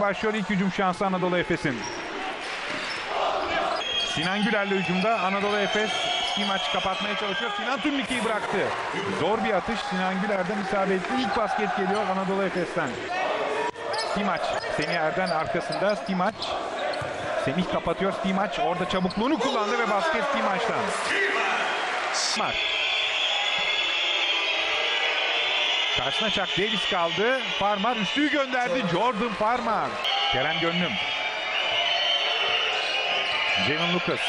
başlıyor ilk hücum şansı Anadolu Efes'in. Sinan Güler'le hücumda Anadolu Efes bir maç kapatmaya çalışıyor. Sinan Turnike'yi bıraktı. Zor bir atış. Sinan Güler'den isabetli. İlk basket geliyor Anadolu Efes'ten. Stimaç. Semih Erden arkasında. Stimaç. Semih kapatıyor. Stimaç orada çabukluğunu kullandı ve basket Stimaç'tan. Stimaç. Karşısına Chuck Davis kaldı. Farmar üçlüyü gönderdi. Jordan Farmar. Kerem Gönlüm. Jalen Lucas.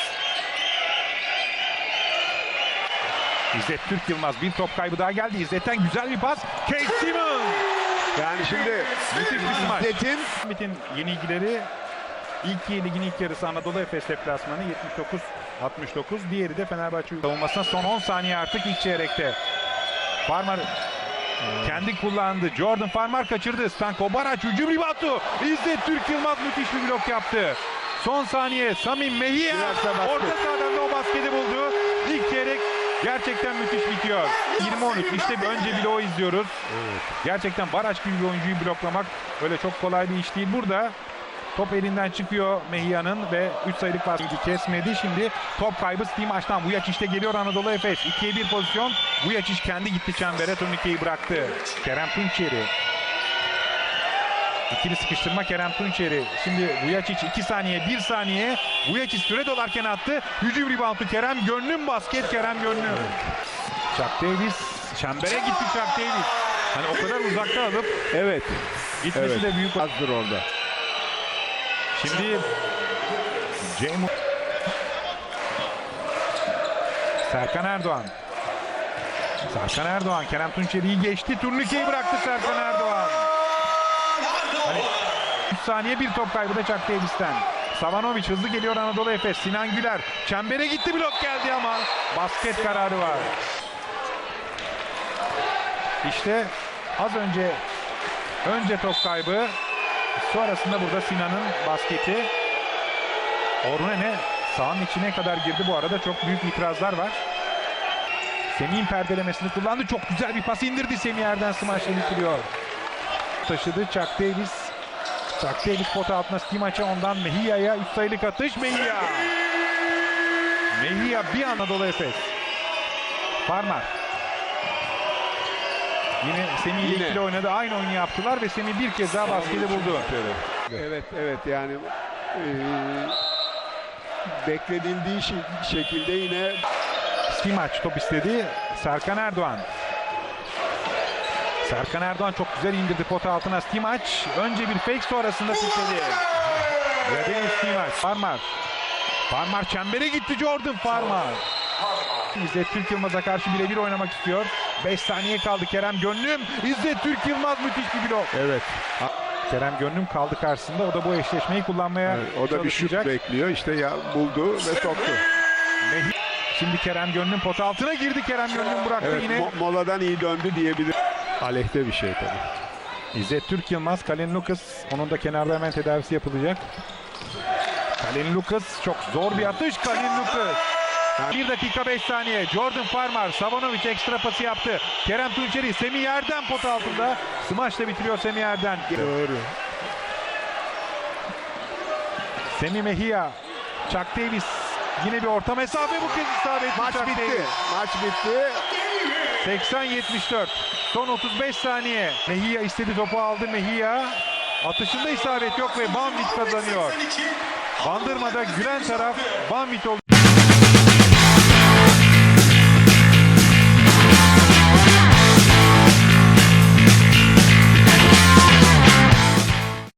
İzzet Türk Yılmaz bir top kaybı daha geldi. İzzet'ten güzel bir pas. Case Simmons. Yani şimdi Müthiş bir smaç. İzzet'in yenilgileri ilk ligin ilk yarısı Anadolu Efes deplasmanı 79-69. Diğeri de Fenerbahçe savunmasına son 10 saniye artık ilk çeyrekte. Farmar kendi kullandı. Jordan Farmar kaçırdı. Stanko Baraç hücum ribatı. İzzet Türk Yılmaz müthiş bir blok yaptı. Son saniye Samim Mehia orta sahadan da o basketi buldu. İlk çeyrek gerçekten müthiş bitiyor. 20-13 işte bir önce bloğu izliyoruz. Gerçekten Baraç gibi bir oyuncuyu bloklamak öyle çok kolay bir iş değil. Burada top elinden çıkıyor Mehia'nın ve 3 sayılık basketi kesmedi. Şimdi top kaybı Stimaç'tan. Vujac işte geliyor Anadolu Efes. 2'ye 1 pozisyon. Vujac kendi gitti çembere. Turnikeyi bıraktı. Kerem Tunçeri. İkili sıkıştırma Kerem Tunçeri. Şimdi Vujacic 2 saniye 1 saniye. Vujacic süre dolarken attı. Hücum reboundu Kerem Gönlüm basket Kerem Gönlüm. Chuck Davis çembere gitti Chuck Davis. Hani o kadar uzakta alıp evet gitmesi evet de büyük. azdır orada. Şimdi Ceyhun Serkan Erdoğan. Serkan Erdoğan Kerem Tunçeri'yi geçti. Turnikeyi bıraktı Serkan Erdoğan. Hani 3 saniye bir top kaybı da Chuck Davis'ten. Savanovic hızlı geliyor Anadolu Efes. Sinan Güler çembere gitti blok geldi ama basket kararı var. İşte az önce önce top kaybı sonrasında burada Sinan'ın basketi. Ornene sahanın içine kadar girdi bu arada çok büyük itirazlar var. Semih'in perdelemesini kullandı. Çok güzel bir pas indirdi Semih Erden smaçla bitiriyor. Taşıdı Chuck Davis. Chuck Davis pota altına Stimaç'a ondan Mehia'ya 3 sayılık atış Mehia. Mehia bir Anadolu Efes. Farmar. Yine Semih ile Yine. ikili oynadı. Aynı oyunu yaptılar ve Semih bir kez daha basketi buldu. Evet evet yani eee beklenildiği şi- şekilde yine Stimaç top istedi. Serkan Erdoğan. Serkan Erdoğan çok güzel indirdi pota altına Stimaç. Önce bir fake sonrasında titredi. Vladimir Stimaç. Farmar. Farmar çembere gitti Jordan Farmar. İzzet Türk Yılmaz'a karşı birebir oynamak istiyor. 5 saniye kaldı Kerem Gönlüm. İzzet Türk Yılmaz müthiş bir blok. evet Kerem Gönlüm kaldı karşısında. O da bu eşleşmeyi kullanmaya o da bir şut bekliyor işte ya buldu ve soktu. Şimdi Kerem Gönlüm pota altına girdi. Kerem Gönlüm bıraktı Evet yine. mo- moladan iyi döndü diyebilir. Aleyhte bir şey tabii. İzzet Türk Yılmaz, Kalen Lucas. Onun da kenarda hemen tedavisi yapılacak. Kalen Lucas çok zor bir atış. Kalen Lucas. 1 dakika 5 saniye. Jordan Farmar, Savanovic ekstra pası yaptı. Kerem Tunçeri, Semih Erden pot altında. Smaçla bitiriyor Semih Erden. Doğru. Semih Mehia, Chuck Davis. Yine bir orta mesafe bu kez isabetli Maç Chuck bitti. Davis. Maç bitti. 80-74. Son 35 saniye. Mehia istedi topu aldı Mehia. Atışında isabet yok ve Banvit kazanıyor. Bandırma'da gülen taraf Banvit oldu.